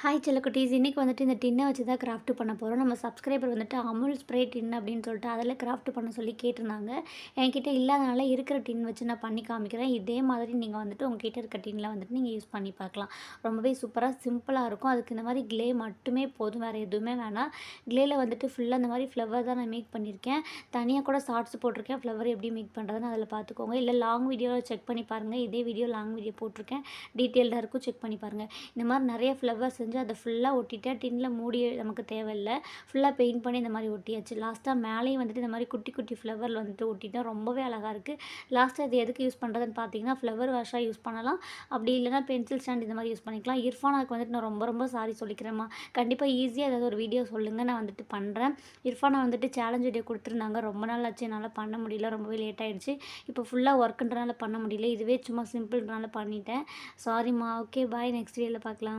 Hi செல்லக்குட்டீஸ் இன்றைக்கி வந்துட்டு இந்த டின்னை வச்சு தான் கிராஃப்ட் பண்ண போகிறோம் நம்ம சப்ஸ்கிரைபர் வந்துட்டு அமுல் ஸ்ப்ரே டின் அப்படின்னு சொல்லிட்டு அதில் கிராஃப்ட் பண்ண சொல்லி கேட்டிருந்தாங்க. என்கிட்ட இல்லாதனால இருக்கிற டின் வச்சு நான் பண்ணி காமிக்கிறேன். இதே மாதிரி நீங்கள் வந்துட்டு உங்ககிட்ட இருக்க டின்னில் வந்துட்டு நீங்கள் யூஸ் பண்ணி பார்க்கலாம். ரொம்பவே சூப்பராக சிம்பிளாக இருக்கும். அதுக்கு இந்த மாதிரி க்ளே மட்டுமே போதும். வேறு எதுவுமே வேணாம். க்ளேயில் வந்துட்டு ஃபுல்லாக இந்த மாதிரி ஃப்ளவர் தான் நான் மேக் பண்ணியிருக்கேன். தனியாக கூட ஷார்ட்ஸ் போட்டிருக்கேன். ஃப்ளவர் எப்படி மேக் பண்ணுறதுன்னு அதில் பார்த்துக்கோங்க. இல்லை லாங் வீடியோவில் செக் பண்ணி பாருங்கள் இதே வீடியோ லாங் வீடியோ போட்டிருக்கேன். டீட்டெயில்டாக இருக்கும். செக் பண்ணி பாருங்கள் இந்த மாதிரி நிறைய ஃப்ளவர்ஸ் செஞ்சு அதை ஃபுல்லாக ஒட்டிட்டு டின்னில் மூடி நமக்கு தேவையில்லை. ஃபுல்லாக பெயிண்ட் பண்ணி இந்த மாதிரி ஒட்டியாச்சு. லாஸ்ட்டாக மேலேயும் வந்துட்டு இந்த மாதிரி குட்டி குட்டி ஃப்ளவரில் வந்துட்டு ஒட்டிட்டோம் ரொம்பவே அழகாக இருக்குது லாஸ்ட்டாக இது எதுக்கு யூஸ் பண்ணுறதுன்னு பார்த்தீங்கன்னா ஃப்ளவர் வாஷாக யூஸ் பண்ணலாம். அப்படி இல்லைனா பென்சில் ஸ்டாண்ட் இந்த மாதிரி யூஸ் பண்ணிக்கலாம். இர்ஃபானாக்கு வந்துட்டு நான் ரொம்ப ரொம்ப சாரி சொல்லிக்கிறேம்மா. கண்டிப்பாக ஈஸியாக ஏதாவது ஒரு வீடியோ சொல்லுங்கள் நான் வந்துட்டு பண்ணுறேன் இர்ஃபானை வந்துட்டு சேலஞ்ச் வீடியோ கொடுத்துருந்தாங்க. ரொம்ப நாள் ஆச்சு. என்னால் பண்ண முடியல. ரொம்பவே லேட் ஆகிடுச்சு இப்போ ஃபுல்லாக ஒர்க்குன்றனால பண்ண முடியல. இதுவே சும்மா சிம்பிள்னால பண்ணிட்டேன். சாரிம்மா ஓகே பாய் நெக்ஸ்ட் வீடியோவில் பார்க்கலாம்